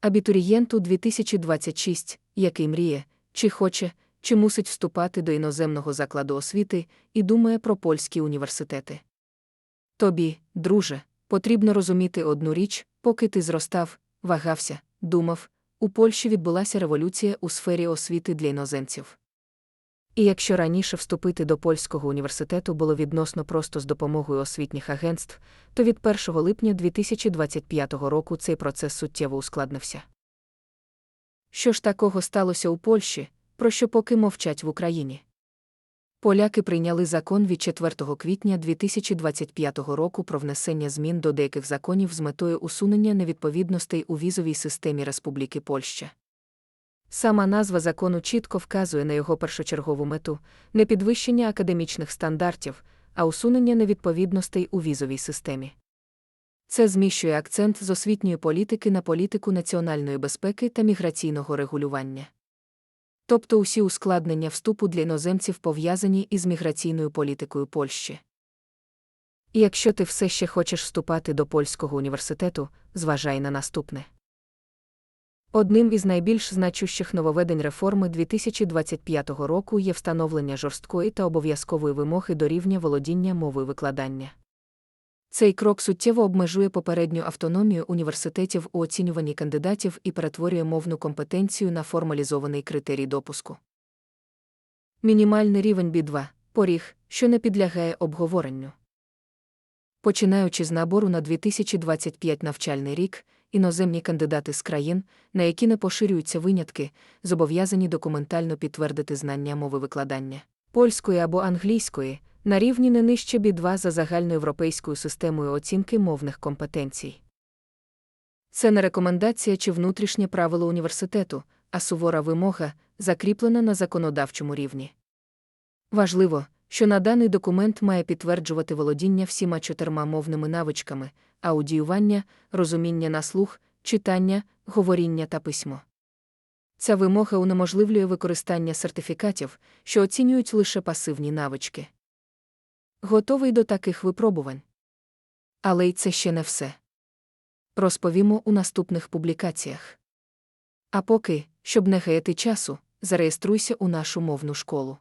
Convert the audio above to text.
Абітурієнту 2026, який мріє, чи хоче, чи мусить вступати до іноземного закладу освіти і думає про польські університети. Тобі, друже, потрібно розуміти одну річ, поки ти зростав, вагався, думав, у Польщі відбулася революція у сфері освіти для іноземців. І якщо раніше вступити до польського університету було відносно просто з допомогою освітніх агентств, то від 1 липня 2025 року цей процес суттєво ускладнився. Що ж такого сталося у Польщі, про що поки мовчать в Україні? Поляки прийняли закон від 4 квітня 2025 року про внесення змін до деяких законів з метою усунення невідповідностей у візовій системі Республіки Польща. Сама назва закону чітко вказує на його першочергову мету не підвищення академічних стандартів, а усунення невідповідностей у візовій системі. Це зміщує акцент з освітньої політики на політику національної безпеки та міграційного регулювання. Тобто усі ускладнення вступу для іноземців пов'язані із міграційною політикою Польщі. І якщо ти все ще хочеш вступати до польського університету, зважай на наступне. Одним із найбільш значущих нововведень реформи 2025 року є встановлення жорсткої та обов'язкової вимоги до рівня володіння мовою викладання. Цей крок суттєво обмежує попередню автономію університетів у оцінюванні кандидатів і перетворює мовну компетенцію на формалізований критерій допуску. Мінімальний рівень B2 поріг, що не підлягає обговоренню. Починаючи з набору на 2025 навчальний рік, іноземні кандидати з країн, на які не поширюються винятки, зобов'язані документально підтвердити знання мови викладання польської або англійської на рівні не нижче B2 за загальноєвропейською системою оцінки мовних компетенцій. Це не рекомендація чи внутрішнє правило університету, а сувора вимога, закріплена на законодавчому рівні. Важливо, що на даний документ має підтверджувати володіння всіма чотирма мовними навичками, аудіювання, розуміння на слух, читання, говоріння та письмо. Ця вимога унеможливлює використання сертифікатів, що оцінюють лише пасивні навички. Готовий до таких випробувань. Але й це ще не все. Розповімо у наступних публікаціях. А поки, щоб не гаяти часу, зареєструйся у нашу мовну школу.